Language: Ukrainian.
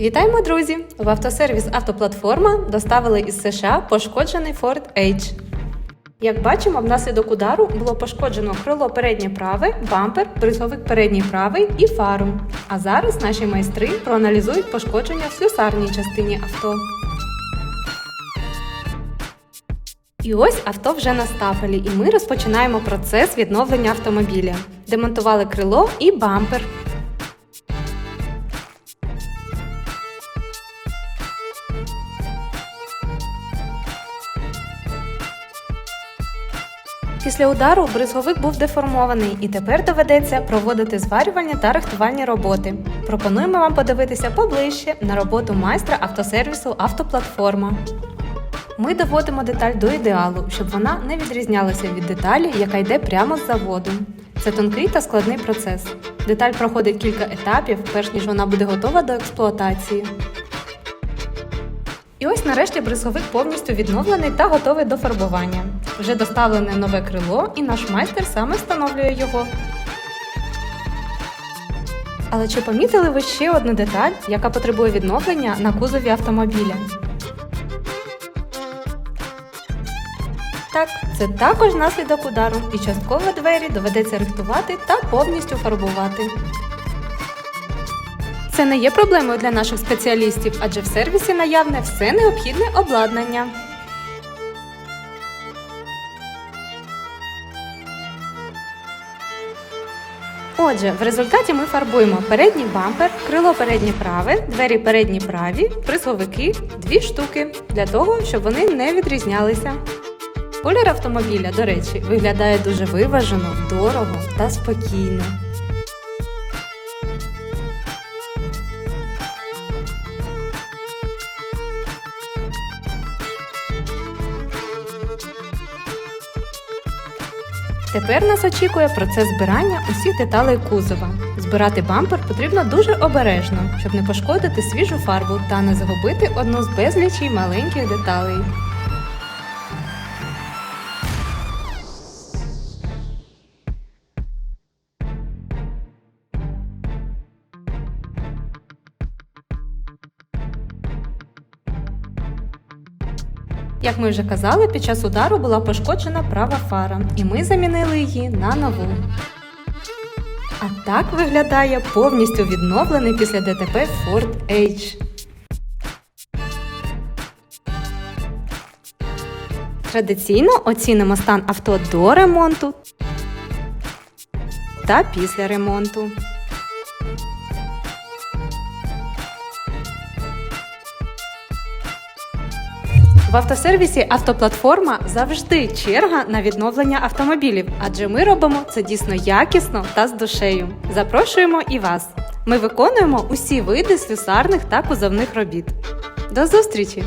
Вітаємо, друзі! В автосервіс Автоплатформа доставили із США пошкоджений Ford Edge. Як бачимо, внаслідок удару було пошкоджено крило переднє праве, бампер, бризовик передній правий і фару. А зараз наші майстри проаналізують пошкодження в слюсарній частині авто. І ось авто вже на стапелі, і ми розпочинаємо процес відновлення автомобіля. Демонтували крило і бампер. Після удару бризговик був деформований і тепер доведеться проводити зварювальні та рихтувальні роботи. Пропонуємо вам подивитися поближче на роботу майстра автосервісу Автоплатформа. Ми доводимо деталь до ідеалу, щоб вона не відрізнялася від деталі, яка йде прямо з заводу. Це тонкий та складний процес. Деталь проходить кілька етапів, перш ніж вона буде готова до експлуатації. І ось нарешті бризговик повністю відновлений та готовий до фарбування. Вже доставлене нове крило, і наш майстер саме встановлює його. Але чи помітили ви ще одну деталь, яка потребує відновлення на кузові автомобіля? Так, це також наслідок удару, і частково двері доведеться рихтувати та повністю фарбувати. Це не є проблемою для наших спеціалістів, адже в сервісі наявне все необхідне обладнання. Отже, в результаті ми фарбуємо передній бампер, крило переднє праве, двері передні праві, присловики дві штуки для того, щоб вони не відрізнялися. Колір автомобіля, до речі, виглядає дуже виважено, дорого та спокійно. Тепер нас очікує процес збирання усіх деталей кузова. Збирати бампер потрібно дуже обережно, щоб не пошкодити свіжу фарбу та не загубити одну з безлічі маленьких деталей. Як ми вже казали, під час удару була пошкоджена права фара, і ми замінили її на нову. А так виглядає повністю відновлений після ДТП Ford Edge. Традиційно оцінимо стан авто до ремонту та після ремонту. В автосервісі Автоплатформа завжди черга на відновлення автомобілів, адже ми робимо це дійсно якісно та з душею. Запрошуємо і вас. Ми виконуємо усі види слюсарних та кузовних робіт. До зустрічі!